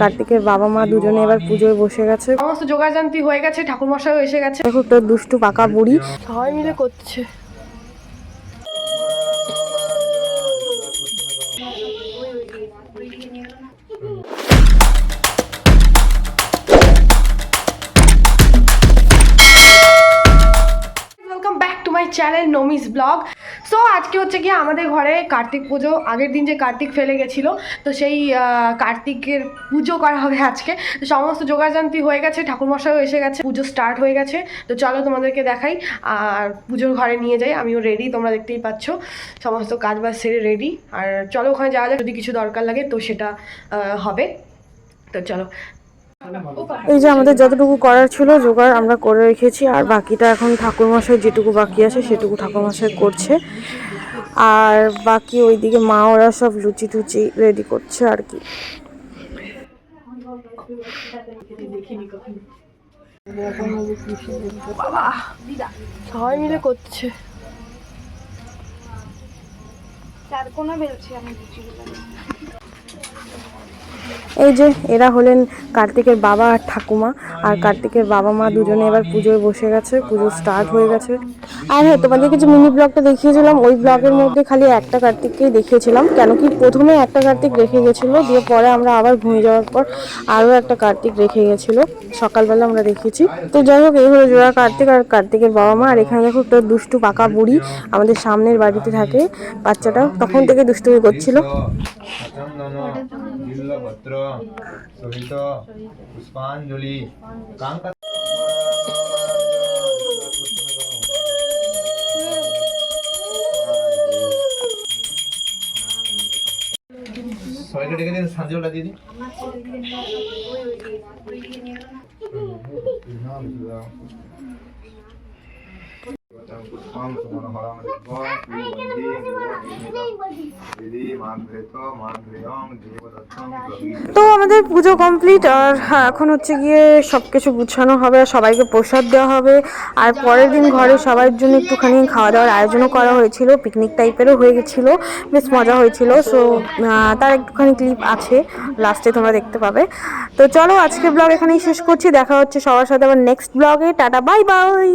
কার্তিকের বাবা মা দুজনে এবার পুজোয় বসে গেছে। সমস্ত জোগাড়জান্তি হয়ে গেছে ঠাকুর মশাইও এসে গেছে। দেখো একটা দুষ্টু পাকা বুড়ি। সবাই মিলে করছে। Welcome back to my channel নমিস blog so আজকে হচ্ছে গিয়ে আমাদের ঘরে কার্তিক পুজো। আগের দিন যে কার্তিক ফেলে গেছিল, তো সেই কার্তিকের পুজো করা হবে আজকে। সমস্ত জোগাড়জান্তি হয়ে গেছে, ঠাকুরমশাইও এসে গেছে, পুজো স্টার্ট হয়ে গেছে। তো চলো তোমাদেরকে দেখাই, আর পুজোর ঘরে নিয়ে যাই, আমিও রেডি তোমরা দেখতেই পাচ্ছ। সমস্ত কাজ বাজ সেরে রেডি আর চলো ওখানে যাওয়া যায় যদি কিছু দরকার লাগে, তো সেটা হবে। তো চলো এই যে আমাদের যতটুকু করার ছিল জোগাড় আমরা করে রেখেছি আর বাকিটা এখন ঠাকুরমশাই যেটুকু বাকি আছে সেটুকু ঠাকুরমশাই করছে। আর বাকি ওইদিকে মা ওরা সব লুচি টুচি রেডি করছে আর কি। সবাই মিলে করছে। এই যে এরা হলেন কার্তিকের বাবা আর ঠাকুমা, আর কার্তিকের বাবা মা দুজনে এবার পুজোয় বসে গেছে, পুজো স্টার্ট হয়ে গেছে। আর হ্যাঁ তোমাদেরকে যে মিনি ব্লগটা দেখিয়েছিলাম, ওই ব্লগের মধ্যে খালি একটা কার্তিককেই দেখিয়েছিলাম কেন কি প্রথমে একটা কার্তিক রেখে গেছিল, দিয়ে পরে আমরা আবার ঘুমিয়ে যাওয়ার পর আরও একটা কার্তিক রেখে গেছিল, সকালবেলা আমরা দেখেছি তো যাই হোক, এই হলো জোড়া কার্তিক আর কার্তিকের বাবা মা, আর এখানে দেখো একটা দুষ্টু পাকা বুড়ি আমাদের সামনের বাড়িতে থাকে বাচ্চাটা, তখন থেকে দুষ্টুমি করছিল। সহিত পুষ্পাঞ্জলি কাঙ্কা সবাইকে ডেকে দিন সাঞ্জলটা দিয়ে দিন। তো আমাদের পুজো কমপ্লিট আর হ্যাঁ, এখন হচ্ছে গিয়ে সব কিছু গুছানো হবে সবাইকে প্রসাদ দেওয়া হবে। আর পরের দিন ঘরে সবার জন্য একটুখানি খাওয়া দাওয়ার আয়োজনও করা হয়েছিল পিকনিক টাইপেরও হয়ে গেছিল বেশ মজা হয়েছিল। সো তার একটুখানি ক্লিপ আছে লাস্টে তোমরা দেখতে পাবে। তো চলো আজকে ব্লগ এখানেই শেষ করছি দেখা হচ্ছে সবার সাথে আবার নেক্সট ব্লগে টাটা বাই বাই